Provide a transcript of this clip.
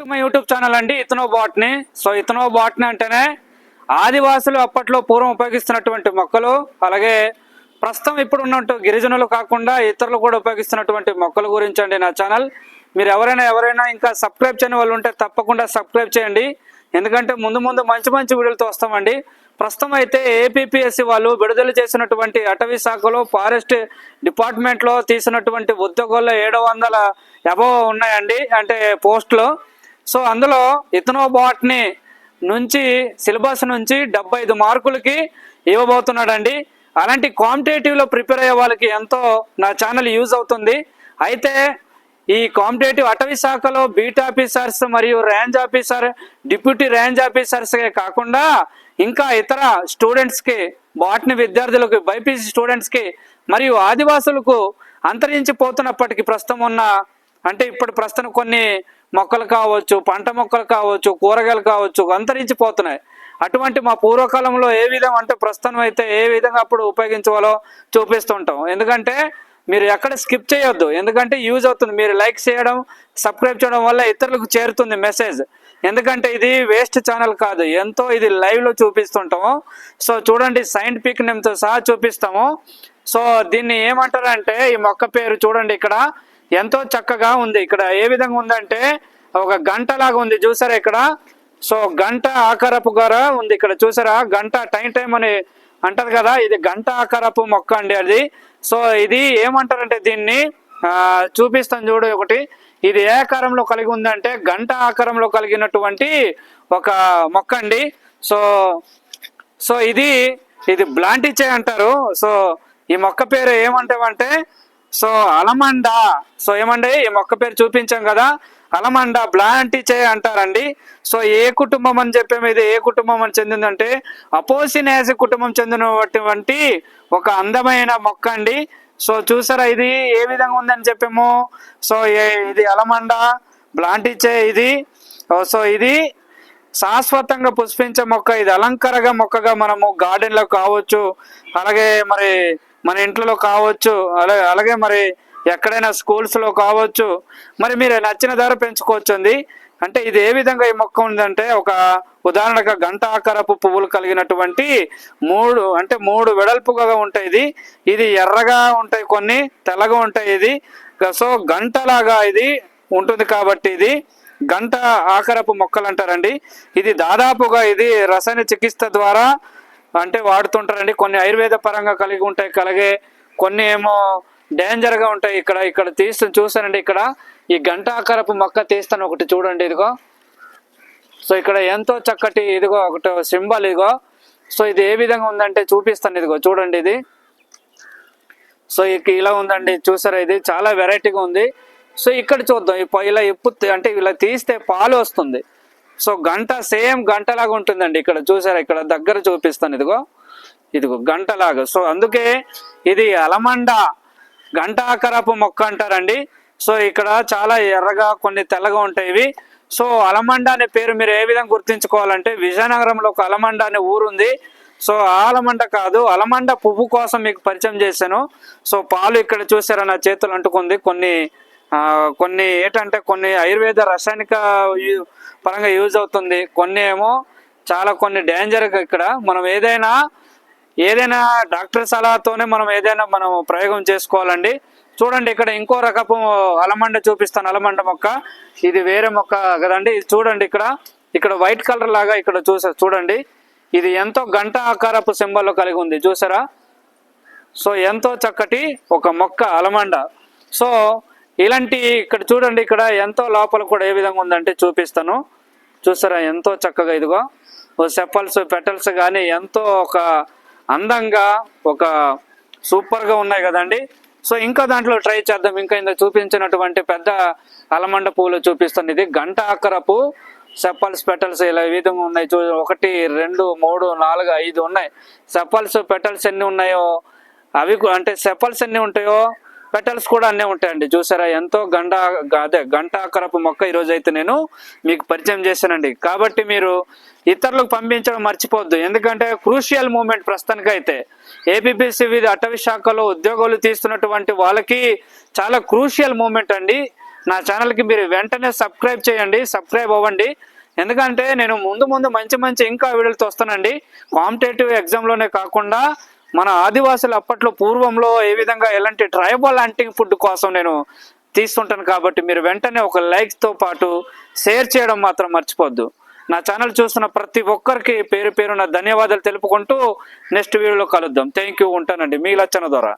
మా YouTube channel అండి ఇతనో బాట్ని. సో ఇతనో బాట్ని అంటేనే ఆదివాసులు అప్పట్లో పూర్వం ఉపయోగిస్తున్నటువంటి మొక్కలు అలాగే ప్రస్తుతం ఇప్పుడు ఉన్నట్టు గిరిజనులు కాకుండా ఇతరులు కూడా ఉపయోగిస్తున్నటువంటి మొక్కల గురించి అండి నా ఛానల్ మీరు ఎవరైనా ఎవరైనా ఇంకా సబ్స్క్రైబ్ చేయని వాళ్ళు ఉంటే తప్పకుండా సబ్స్క్రైబ్ చేయండి. ఎందుకంటే ముందు ముందు మంచి మంచి వీడియోలతో వస్తామండి. ప్రస్తుతం అయితే ఏపీపీఎస్సి వాళ్ళు విడుదల చేసినటువంటి అటవీ శాఖలో ఫారెస్ట్ డిపార్ట్మెంట్లో తీసినటువంటి ఉద్యోగాల్లో ఏడు వందల ఉన్నాయండి. అంటే పోస్టులో. సో అందులో ఇతనో బాట్ని నుంచి సిలబస్ నుంచి డెబ్బై ఐదు మార్కులకి ఇవ్వబోతున్నాడండి. అలాంటి కాంపిటేటివ్లో ప్రిపేర్ అయ్యే వాళ్ళకి ఎంతో నా ఛానల్ యూజ్ అవుతుంది. అయితే ఈ కాంపిటేటివ్ అటవీ శాఖలో బీట్ ఆఫీసర్స్ మరియు రేంజ్ ఆఫీసర్ డిప్యూటీ రేంజ్ ఆఫీసర్స్కే కాకుండా ఇంకా ఇతర స్టూడెంట్స్కి బాట్ని విద్యార్థులకు బైపీసీ స్టూడెంట్స్కి మరియు ఆదివాసులకు అంతరించిపోతున్నప్పటికీ ప్రస్తుతం ఉన్న అంటే ఇప్పుడు ప్రస్తుతం కొన్ని మొక్కలు కావచ్చు పంట మొక్కలు కావచ్చు కూరగాయలు కావచ్చు అంతరించిపోతున్నాయి. అటువంటి మా పూర్వకాలంలో ఏ విధంగా అంటే ప్రస్తుతం అయితే ఏ విధంగా అప్పుడు ఉపయోగించాలో చూపిస్తుంటాం. ఎందుకంటే మీరు ఎక్కడ స్కిప్ చేయొద్దు. ఎందుకంటే యూజ్ అవుతుంది. మీరు లైక్ చేయడం సబ్స్క్రైబ్ చేయడం వల్ల ఇతరులకు చేరుతుంది మెసేజ్. ఎందుకంటే ఇది వేస్ట్ ఛానల్ కాదు. ఎంతో ఇది లైవ్లో చూపిస్తుంటాము. సో చూడండి సైంటిఫిక్ నేమ్తో సహా చూపిస్తాము. సో దీన్ని ఏమంటారంటే ఈ మొక్క పేరు చూడండి ఇక్కడ. ఎంతో చక్కగా ఉంది. ఇక్కడ ఏ విధంగా ఉందంటే ఒక గంట లాగా ఉంది. చూసారా ఇక్కడ? సో గంట ఆకారపు గార ఉంది. ఇక్కడ చూసారా? గంట టైం టైం అని అంటారు కదా? ఇది గంట ఆకారపు మొక్క అండి అది. సో ఇది ఏమంటారంటే దీన్ని? చూపిస్తాను చూడు ఒకటి. ఇది ఏ ఆకారంలో కలిగి ఉందంటే గంట ఆకారంలో కలిగినటువంటి ఒక మొక్క అండి. సో సో ఇది ఇది బ్లాంటిచే అంటారు. సో ఈ మొక్క పేరు ఏమంటామంటే సో అలమండ సో ఏమండి ఈ మొక్క పేరు చూపించాం కదా అలమండ బ్లాంటిచే అంటారండి. సో ఏ కుటుంబం అని చెప్పాము ఇది ఏ కుటుంబం అని చెందిందంటే అపోసినేసి కుటుంబం చెందినటువంటి ఒక అందమైన మొక్క అండి. సో చూసారా ఇది ఏ విధంగా ఉందని చెప్పాము? సో ఏ- ఇది అలమండ బ్లాంటిచే ఇది. సో ఇది శాశ్వతంగా పుష్పించే మొక్క ఇది. అలంకరగా మొక్కగా మనము గార్డెన్లో కావచ్చు అలాగే మరి మన ఇంట్లో కావచ్చు అలాగే అలాగే మరి ఎక్కడైనా స్కూల్స్లో కావచ్చు మరి మీరు నచ్చిన ధర పెంచుకోవచ్చండి. అంటే ఇది ఏ విధంగా ఈ మొక్క ఉందంటే ఒక ఉదాహరణగా గంట ఆకారపు పువ్వులు కలిగినటువంటి మూడు అంటే మూడు వెడల్పుగా ఉంటాయి ఇది. ఇది ఎర్రగా ఉంటాయి కొన్ని తెల్లగా ఉంటాయి ఇది. సో గంటలాగా ఇది ఉంటుంది కాబట్టి ఇది. గంట ఆకారపు మొక్కలు అంటారండి ఇది దాదాపుగా ఇది రసాయన చికిత్స ద్వారా అంటే వాడుతుంటారండి. కొన్ని ఆయుర్వేద పరంగా కలిగి ఉంటాయి కలిగే కొన్ని ఏమో డేంజర్గా ఉంటాయి. ఇక్కడ ఇక్కడ తీస్తూ చూసానండి ఇక్కడ. ఈ గంట ఆకారపు మొక్క తీస్తాను ఒకటి చూడండి ఇదిగో. సో ఇక్కడ ఎంతో చక్కటి ఇదిగో ఒకటి సింబల్ ఇదిగో. సో ఇది ఏ విధంగా ఉందంటే చూపిస్తాను ఇదిగో. చూడండి ఇది. సో ఇక ఇలా ఉందండి. చూసారా ఇది? చాలా వెరైటీగా ఉంది. సో ఇక్కడ చూద్దాం. ఇప్పు- ఇలా ఇప్పు అంటే ఇలా తీస్తే పాలు వస్తుంది. సో గంట సేమ్ గంటలాగా ఉంటుందండి ఇక్కడ. చూసారా? ఇక్కడ దగ్గర చూపిస్తాను. ఇదిగో. ఇదిగో గంటలాగా. సో అందుకే ఇది అలమండ గంట ఆకారపు మొక్క అంటారండి. సో ఇక్కడ చాలా ఎర్రగా కొన్ని తెల్లగా ఉంటాయి ఇవి. సో అలమండ అనే పేరు మీరు ఏ విధంగా గుర్తించుకోవాలంటే విజయనగరంలో ఒక అలమండ అనే ఊరుంది. సో ఆ అలమండ కాదు అలమండ పువ్వు కోసం మీకు పరిచయం చేశాను. సో పాలు ఇక్కడ చూసారా? నా చేతులు అంటుకుంది. కొన్ని కొన్ని ఏంటంటే కొన్ని ఆయుర్వేద రసాయనిక పరంగా యూజ్ అవుతుంది. కొన్ని ఏమో చాలా కొన్ని డేంజర్ ఇక్కడ. మనం ఏదైనా ఏదైనా డాక్టర్ సలహాతోనే మనం ఏదైనా మనం ప్రయోగం చేసుకోవాలండి. చూడండి ఇక్కడ ఇంకో రకపు అలమండ చూపిస్తాను. అలమండ మొక్క. ఇది వేరే మొక్క కదండి. ఇది చూడండి ఇక్కడ. ఇక్కడ వైట్ కలర్ లాగా ఇక్కడ చూసా చూడండి. ఇది ఎంతో గంట ఆకారపు సింబల్ కలిగి ఉంది. చూసారా? సో ఎంతో చక్కటి ఒక మొక్క అలమండ. సో ఇలాంటి ఇక్కడ చూడండి ఇక్కడ ఎంతో లోపల కూడా ఏ విధంగా ఉందంటే చూపిస్తాను. చూసారా ఎంతో చక్కగా ఇదిగో. సెప్పల్స్ పెటల్స్ కానీ ఎంతో ఒక అందంగా ఒక సూపర్గా ఉన్నాయి కదండి. సో ఇంకా దాంట్లో ట్రై చేద్దాం. ఇంకా ఇంత చూపించినటువంటి పెద్ద అలమండ పువ్వులు చూపిస్తాను. ఇది గంట ఆకరపు సెప్పల్స్ పెటల్స్ ఇలా విధంగా ఉన్నాయి చూ ఒకటి రెండు మూడు నాలుగు ఐదు ఉన్నాయి. సెప్పల్స్ పెటల్స్ ఎన్ని ఉన్నాయో? అవి అంటే సెప్పల్స్ ఎన్ని ఉంటాయో? పెటల్స్ కూడా అన్నీ ఉంటాయండి. చూసారా? ఎంతో గంట అదే గంటాకరపు మొక్క ఈరోజు అయితే నేను మీకు పరిచయం చేశానండి. కాబట్టి మీరు ఇతరులకు పంపించడం మర్చిపోవద్దు. ఎందుకంటే క్రూషియల్ మూమెంట్ ప్రస్తుతానికి అయితే ఏపీపీసీ వివిధ అటవీ శాఖలో ఉద్యోగాలు తీస్తున్నటువంటి వాళ్ళకి చాలా క్రూషియల్ మూమెంట్ అండి. నా ఛానల్కి మీరు వెంటనే సబ్స్క్రైబ్ చేయండి. సబ్స్క్రైబ్ అవ్వండి. ఎందుకంటే నేను ముందు ముందు మంచి మంచి ఇంకా వీడియోలతో వస్తానండి. కాంపిటేటివ్ ఎగ్జామ్లోనే కాకుండా మన ఆదివాసులు అప్పట్లో పూర్వంలో ఏ విధంగా ఎలాంటి ట్రైబల్ అంటింగ్ ఫుడ్ కోసం నేను తీస్తుంటాను కాబట్టి మీరు వెంటనే ఒక లైక్తో పాటు షేర్ చేయడం మాత్రం మర్చిపోద్దు. నా ఛానల్ చూస్తున్న ప్రతి ఒక్కరికి పేరు పేరున ధన్యవాదాలు తెలుపుకుంటూ నెక్స్ట్ వీడియోలో కలుద్దాం. థ్యాంక్ యూ ఉంటానండి. మీ లచ్చన ద్వారా.